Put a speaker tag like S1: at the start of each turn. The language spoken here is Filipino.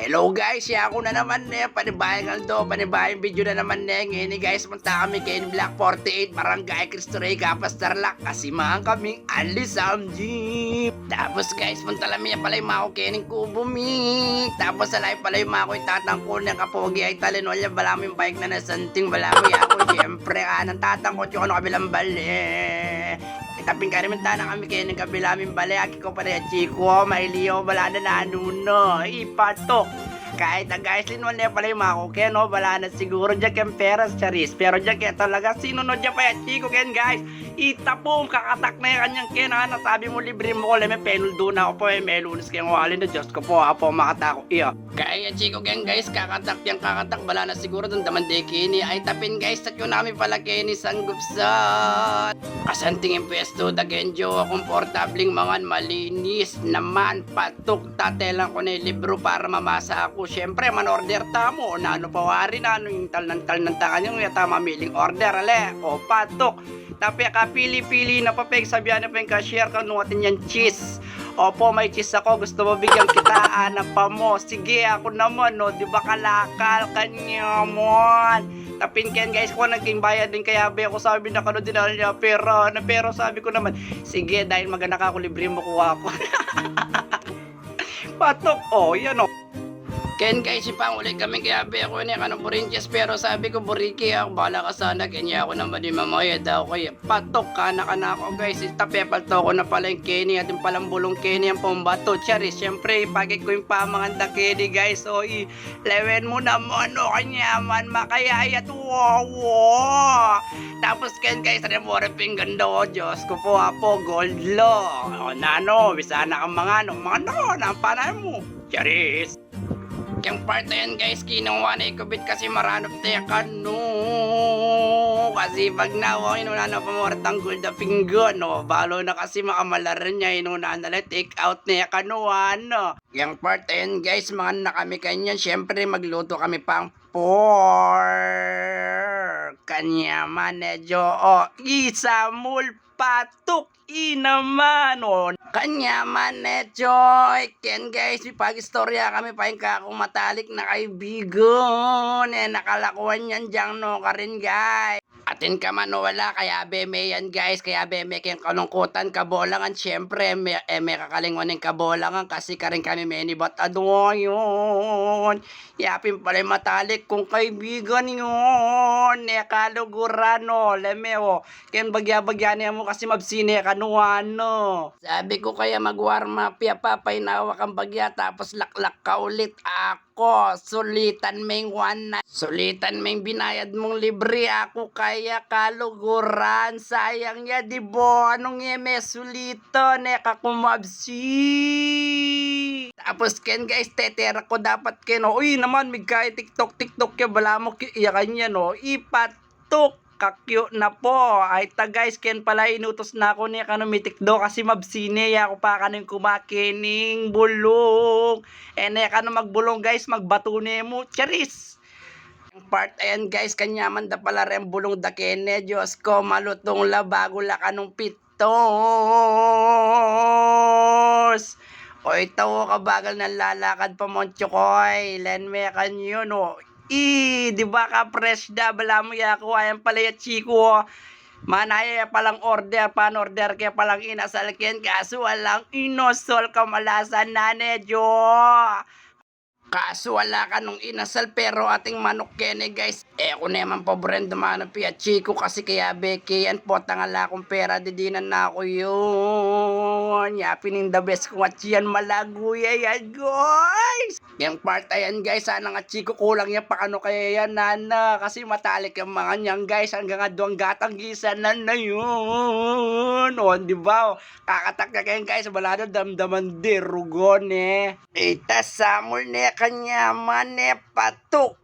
S1: Hello guys, siya ako na naman eh. Panibayang aldo, panibayang video na naman eh. Ngayon eh, guys, punta kami kay Black 48, Barangay Cristo Rey, Kapas Tarlac. Kasi mga kaming alisam jeep. Tapos guys, punta lang niya pala yung mga ko kening kubo mi. Tapos alay pala yung mga ko itatangko niya kapogi ay talinolya. Bala mo yung bike na nasanting. Bala mo ako, syempre ka nang tatangko yung ano kabilang bali. Itaping ka naman na kami kayo ng kabila aming bali. Aki ko pa rin, chiko, mailiyo, wala na nanuno. Ipatok. Kahit ang guys, linwala pala yung mga kuke, no? Wala na siguro dyan kang peras, charis. Pero dyan kaya talaga, sino no dyan pa yan, chiko ken guys? Itapong, kakatak na yung kanyang ken, ha? Nasabi mo, libre mo ko, may penul doon ako po, eh, may lunes kayong wali na, Diyos ko po, apo, makatako, iyo. Kaya chiko ken guys, kakatak yung kakatak, wala na siguro doon, damande kini. Ay tapin guys, at yun namin pala kini, sanggupsat. Kasantingin pwesto, dagenjo, komportabling mga malinis naman, patok, tatelang ko na libro para mamasa ako. Siyempre, man order tamo, na ano pa wari na, ano yung tal ng tal ng tangan yung yata mamiling order, ale, o patok. Tapi ka pili-pili na papeg, sabihan na pa yung cashier ka, nuwatin yan cheese. Opo, may cheese ako. Gusto mo bigyan kita, anak pa mo. Sige, ako naman, no. Di ba kalakal, kanya mon. Tapin ken guys ko naging bayad din kaya be ako sabi na kano din niya pero na pero sabi ko naman sige dahil maganda ka ako libre mo kuha ako patok oh yan oh Ken guys, ipanguli kami kaya be ako ni kanong Borinches. Pero sabi ko Boriki ako bala ka sana. Kanya ako naman di mamaya daw kaya patok. Ka na ka na ako guys. Itapepal to ko na pala yung Kenny. At yung palang bulong Kenny ang pambato. Charis syempre ipagit ko yung pamanganda Kenny guys. So i lewen mo na mo ano kanya man makayayat. Wow wow. Tapos Ken guys mo rin ganda oh. Diyos ko po apo gold lo o nano bisa na kang mga ano mga ano na panay mo. Charis yung part na yan guys, kinuha na ikubit kasi maranap tayo kano. Kasi pag nawa, inuna na pamuratang gold na pinggo, no? Balo na kasi makamalaran niya, inuna na lang take out na kanuha, no? Yung part na yan guys, mga na kami kanyan, syempre magluto kami pang pork. Kanya man, medyo, oh, isamul patok inaman o kanya man eh Joy Ken guys ipag-istorya kami pa yung kakong matalik na kaibigan. Eh nakalakuan yan dyan no ka rin guys atin ka man o wala kaya beme yan guys. Kaya beme kayong kalungkutan kabolangan. Syempre may, eh, may kakalingon ng kabolangan. Kasi ka rin kami may nibat ado yun yapin pala matalik kung kaibigan yun. Eh kaluguran o leme o ken bagya-bagya niya mo kasi mabsine ka no ano. Sabi ko kaya mag-warm up ya papay nawa kang bagya tapos laklak ka ulit. Ako sulitan may one night. Sulitan may binayad mong libre. Ako kaya kaluguran. Sayang ya di bo anong yeme sulito? Ne ka kumabsi. Tapos ken guys tetera ko dapat ken o uy naman mig kay tiktok tiktok ya bala mo ki- iya kanya no? Ipatok kakyo na po. Ay ta guys, ken pala inutos na ako ni kanomitik do kasi mabsine ya ako pa kaning kumakining bulong. E na kano magbulong guys, magbato ni mo. Charis! Ang part ayan guys, kanyaman da pala rin bulong da kene. Diyos ko, malutong la bago la kanong pitos. O ito kabagal na lalakad pa mo tsukoy. Len me kanyo no. I, di ba ka fresh da bala mo ya ko ayan pala ya chiko. Manaya palang order pan order kaya palang inasal ken kaso walang inosol kamalasan na jo. Kaso wala ka nung inasal pero ating manok kene guys. Eh ako naman po brand man pia chico kasi kaya beke yan po tangala akong pera didinan na ako yun. Yapin in the best kung at yan malaguya yan guys. Yung part ayan guys sana nga chico kulang yan pakano kaya yan nana kasi matalik yung mga niyang guys hanggang doang gatang gisa na na yun. O di ba? Kakatak na kayo guys wala na damdaman de rugon eh. Ita samul ne kanya mane patok